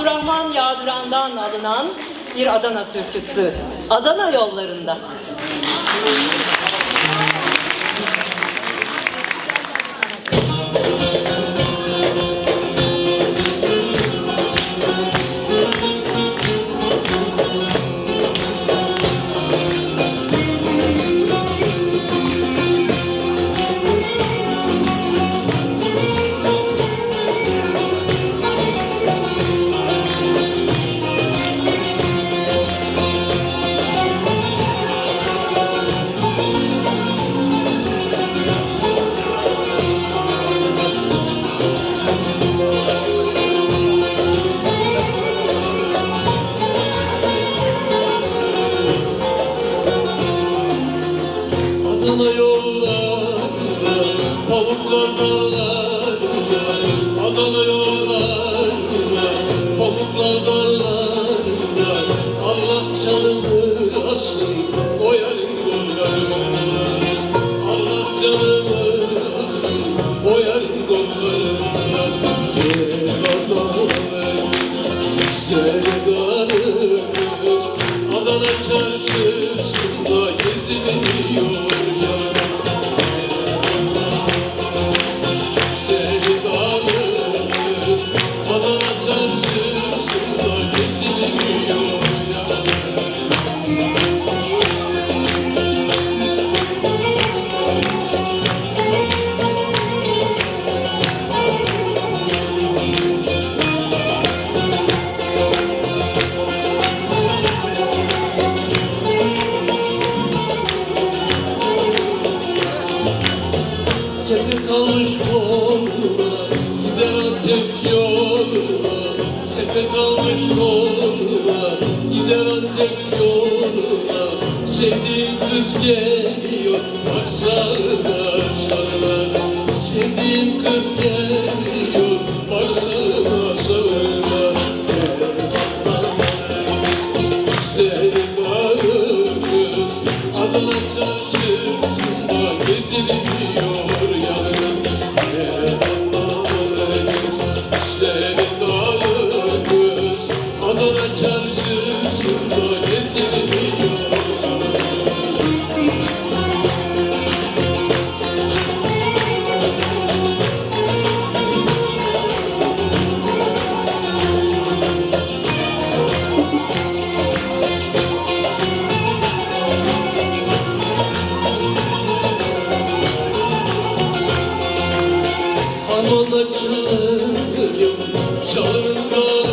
Abdurrahman Yağduran'dan alınan bir Adana türküsü. Adana yollarında. Adana yollarında, pamuklar dağlarında Adana yollarında, pamuklar dağlarında Allah canımı alsın Sepet almış koluna Gider Antep yoluna Sepet almış koluna Gider Antep yoluna Sevdiğim kız geliyor Baksana sarına Sevdiğim kız geliyor Harmanla çalıyor, çalının dalı